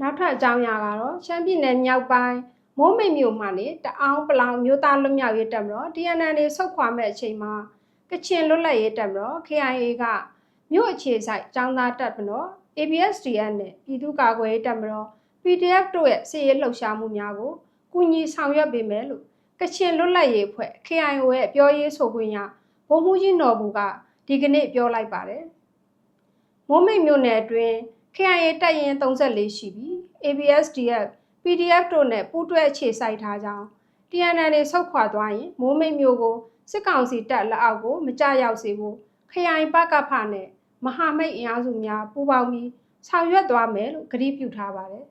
နောက်ထပ်အကြောင်းအရာကတော့ရှမ်းပြည်နယ်မြောက်ပိုင်းမိုးမိတ်မြို့မှာနေတအောင်းပလောင်မြို့သားလွတ်မြောက်ရေးတပ်မတော် TNN တွေဆုတ်ခွာမဲ့အချိန်မှာကချင်လွတ်လပ်ရေးတပ်မတော် KIA ကမြို့အခြေဆိုင်ចောင်းသားတပ်မတော် ABSDN နဲ့ပြည်သူ့ကာကွယ်ရေးတပ်မတော် PDF တို့ရဲ့စစ်ရေးလှုပ်ရှားမှုများကိုကူညီဆောင်ရွက်ပေးမယ်လို့ကချင်လွတ်လပ်ရေးအဖွဲ့ KIO ရဲ့ပြောရေးဆိုခွင့်ရဗိုလ်မှူးကြီးနော်ဘူကဒီကနေ့ပြောလိုက်ပါတယ်။မိုးမိတ်မြို့နယ်အတွင်း KIA တပ်ရင်း34ရှိပြီး ABSDF PDF တို့နဲ့ပူးတွဲအခြေစိုက်ထားကြောင်း TNN တွေဆုတ်ခွာသွားရင်မိုးမိတ်မြို့ကိုစစ်ကောင်စီတပ်လက်အောက်ကိုမကြရောက်စေဖို့ခရိုင်ပကဖနဲ့မဟာမိတ်အင်အားစုများပူးပေါင်းပြီးဆောင်ရွက်သွားမယ်လို့ကတိပြုထားပါတယ်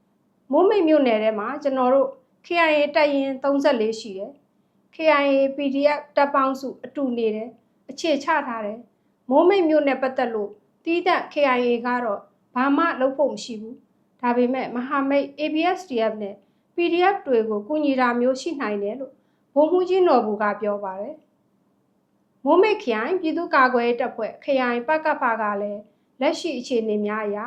။မိုးမိတ်မြို့နယ်ထဲမှာကျွန်တော်တို့ KIA တပ်ရင်း34ရှိတယ်။ KIA PDF တပ်ပေါင်းစုအတူနေတယ်အခြေချထားတယ်။မိုးမိတ်မြို့နယ်ပတ်သက်လို့တီးသန့် KIA ကတော့ ဘာမှလုပ်ဖို့မရှိဘူး။ဒါပေမဲ့မဟာမိတ် ABSDF နဲ့ PDF တွေကိုကူညီတာမျိုးရှိနိုင်တယ်လို့ဗိုလ်မှူးကြီးနော်ဘူကပြောပါတယ်။မိုးမိတ်ခရိုင်ပြည်သူ့ကာကွယ်ရေးတပ်ဖွဲ့ခရိုင်ပကဖကလည်းလက်ရှိအခြေအနေများအရာ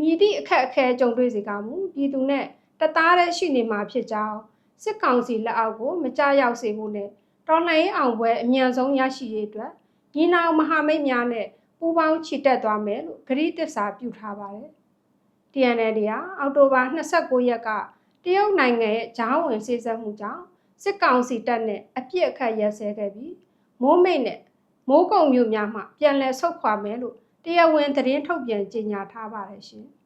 မြည်သည့်အခက်အခဲကြုံတွေ့စေကမူပြည်သူနဲ့တသားတည်းရှိနေမှာဖြစ်ကြောင်းစစ်ကောင်စီလက်အောက်ကိုမကြရောက်စေဖို့နဲ့တော်လှန်ရေးအောင်ပွဲအမြန်ဆုံးရရှိရေးအတွက်ညီနောင်မဟာမိတ်များနဲ့ ပူးပေါင်းချီတက်သွားမယ်လို့ဂရုတစ္ဆာပြုထားပါတယ်။ TNL ဟာအောက်တိုဘာ29ရက်ကတရုတ်နိုင်ငံရဲ့ဂျားဝင်စေစပ်မှုကြောင့်စစ်ကောင်စီတပ်နဲ့အပြစ်အခတ်ရက်စဲခဲ့ပြီးမိုးမိတ်နဲ့မိုးကုံမြို့များမှပြန်လည်ဆုတ်ခွာမယ်လို့တရားဝင်သတင်းထုတ်ပြန်ကြေညာထားပါတယ်ရှင်။